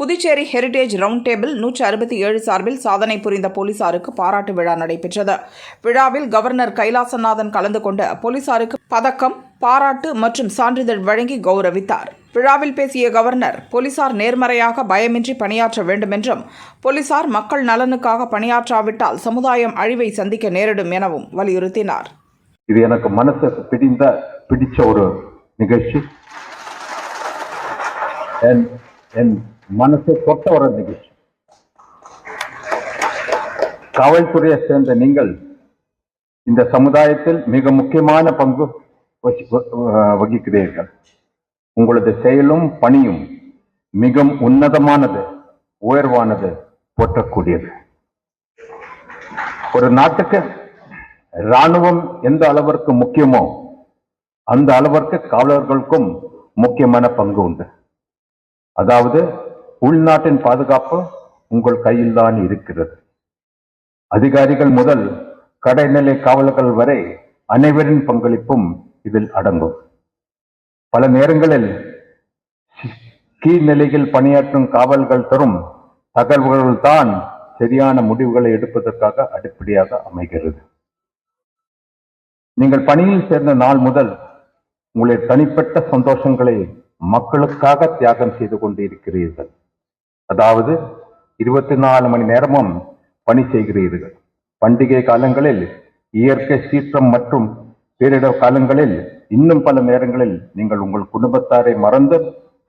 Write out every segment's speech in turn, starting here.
Puducherry heritage round table நூற்று அறுபத்தி ஏழு சார்பில் சாதனை புரிந்த போலீசாருக்கு பாராட்டு விழா நடைபெற்றது. விழாவில் கவர்னர் கைலாசநாதன் கலந்து கொண்டு போலீசாருக்கு பதக்கம் பாராட்டு மற்றும் சான்றிதழ் வழங்கி கௌரவித்தார். விழாவில் பேசிய கவர்னர் போலீசார் நேர்மறையாக பயமின்றி பணியாற்ற வேண்டுமென்றும் போலீசார் மக்கள் நலனுக்காக பணியாற்றாவிட்டால் சமுதாயம் அழிவை சந்திக்க நேரிடும் எனவும் வலியுறுத்தினார். இது எனக்கு மனசுக்கு பிடிந்த பிடிச்ச ஒரு நிகழ்ச்சி. என் என் மனசை தொட்ட வர நிகழ்ச்சி காவல்துறையை சேர்ந்த நீங்கள் இந்த சமுதாயத்தில் மிக முக்கியமான பங்கு வ- வகிக்கிறீர்கள். உங்களது செயலும் பணியும் மிக உன்னதமானது உயர்வானது போற்றக்கூடியது. ஒரு நாட்டுக்கு ராணுவம் எந்த அளவிற்கு முக்கியமோ அந்த அளவிற்கு காவலர்களுக்கும் முக்கியமான பங்கு உண்டு. அதாவது உள்நாட்டின் பாதுகாப்பு உங்கள் கையில் தான் இருக்கிறது. அதிகாரிகள் முதல் கடைநிலை காவலர்கள் வரை அனைவரின் பங்களிப்பும் இதில் அடங்கும். பல நேரங்களில் கீழ்நிலையில் பணியாற்றும் காவல்கள் தரும் தகவல்கள் தான் சரியான முடிவுகளை எடுப்பதற்காக அடிப்படையாக அமைகிறது. நீங்கள் பணியில் சேர்ந்த நாள் முதல் உங்களுடைய தனிப்பட்ட சந்தோஷங்களை மக்களுக்காக தியாகம் செய்து கொண்டிருக்கிறீர்கள். அதாவது இருபத்தி நாலு மணி நேரமும் பணி செய்கிறீர்கள். பண்டிகை காலங்களில் இயற்கை சீற்றம் மற்றும் பேரிடர் காலங்களில் இன்னும் பல நேரங்களில் நீங்கள் உங்கள் குடும்பத்தாரை மறந்து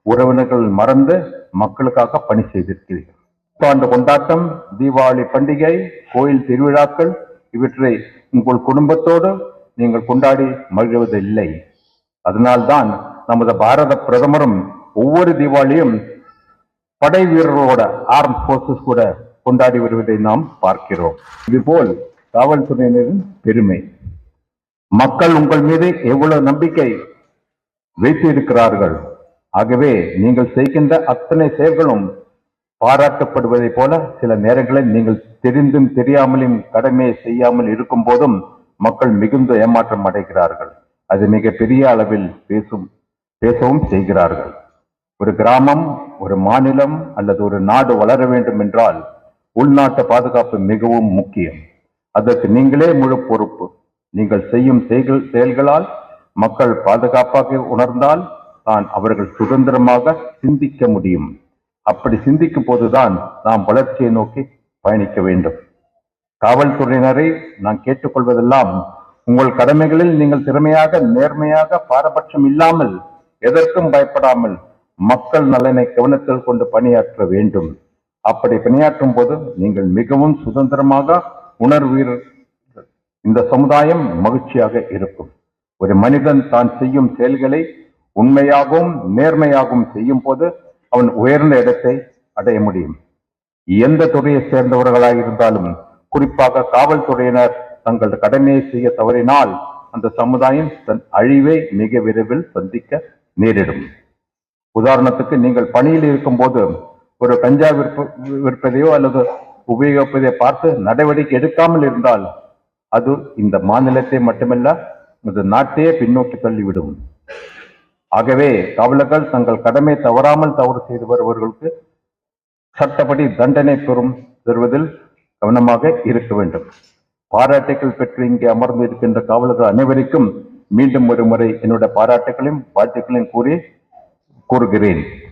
உறவினர்கள் மறந்து மக்களுக்காக பணி செய்திருக்கிறீர்கள். புத்தாண்டு கொண்டாட்டம் தீபாவளி பண்டிகை கோயில் திருவிழாக்கள் இவற்றை உங்கள் குடும்பத்தோடு நீங்கள் கொண்டாடி மகிழ்வதில்லை. அதனால்தான் நமது பாரத பிரதமரும் ஒவ்வொரு தீபாவளியும் படை வீரர்களோட ஆர்ம் போர்சஸ் கூட கொண்டாடி வருவதை நாம் பார்க்கிறோம். இதுபோல் காவல்துறையினரின் பெருமை. மக்கள் உங்கள் மீது எவ்வளவு நம்பிக்கை வைத்திருக்கிறார்கள்? ஆகவே நீங்கள் செய்கின்ற அத்தனை செயல்களும் பாராட்டப்படுவதை போல சில நேரங்களில் நீங்கள் தெரிந்தும் தெரியாமலும் கடமையை செய்யாமல் இருக்கும் போதும் மக்கள் மிகுந்த ஏமாற்றம் அடைகிறார்கள். அது மிக பெரிய அளவில் பேசும் பேசவும் செய்கிறார்கள். ஒரு கிராமம் ஒரு மாநிலம் அல்லது ஒரு நாடு வளர வேண்டும் என்றால் உள்நாட்டு பாதுகாப்பு மிகவும் முக்கியம். அதற்கு நீங்களே முழு பொறுப்பு. நீங்கள் செய்யும் செயல்களால் மக்கள் பாதுகாப்பாக உணர்ந்தால் தான் அவர்கள் சுதந்திரமாக சிந்திக்க முடியும். அப்படி சிந்திக்கும் போதுதான் நாம் வளர்ச்சியை நோக்கி பயணிக்க வேண்டும். காவல்துறையினரை நான் கேட்டுக்கொள்வதெல்லாம் உங்கள் கடமைகளில் நீங்கள் திறமையாக நேர்மையாக பாரபட்சம் இல்லாமல் எதற்கும் பயப்படாமல் மக்கள் நலனை கவனத்தில் கொண்டு பணியாற்ற வேண்டும். அப்படி பணியாற்றும் போது நீங்கள் மிகவும் சுதந்திரமாக உணர்வீர்கள் இந்த சமுதாயம் மகிழ்ச்சியாக இருக்கும். ஒரு மனிதன் தான் செய்யும் செயல்களை உண்மையாகவும் நேர்மையாகவும் செய்யும் போது அவன் உயர்ந்த இடத்தை அடைய முடியும். எந்த துறையை சேர்ந்தவர்களாக இருந்தாலும் குறிப்பாக காவல்துறையினர் தங்கள் கடமையை செய்ய தவறினால் அந்த சமுதாயம் தன் அழிவை மிக விரைவில் சந்திக்க நேரிடும். உதாரணத்துக்கு நீங்கள் பணியில் இருக்கும்போது ஒரு கஞ்சா விற்ப விற்பதையோ அல்லது உபயோகிப்பதை பார்த்து நடவடிக்கை எடுக்காமல் இருந்தால் அது இந்த மாநிலத்தை மட்டுமல்ல இந்த நாட்டையே பின்னோக்கி தள்ளிவிடும். ஆகவே காவலர்கள் தங்கள் கடமை தவறாமல் தவறு செய்து வருபவர்களுக்கு சட்டப்படி தண்டனை பெறும் பெறுவதில் கவனமாக இருக்க வேண்டும். பாராட்டுகள் பெற்று இங்கே அமர்ந்து இருக்கின்ற காவலர்கள் அனைவருக்கும் மீண்டும் ஒரு முறை என்னுடைய பாராட்டுகளையும் வாழ்த்துக்களையும் கூறி cor grande.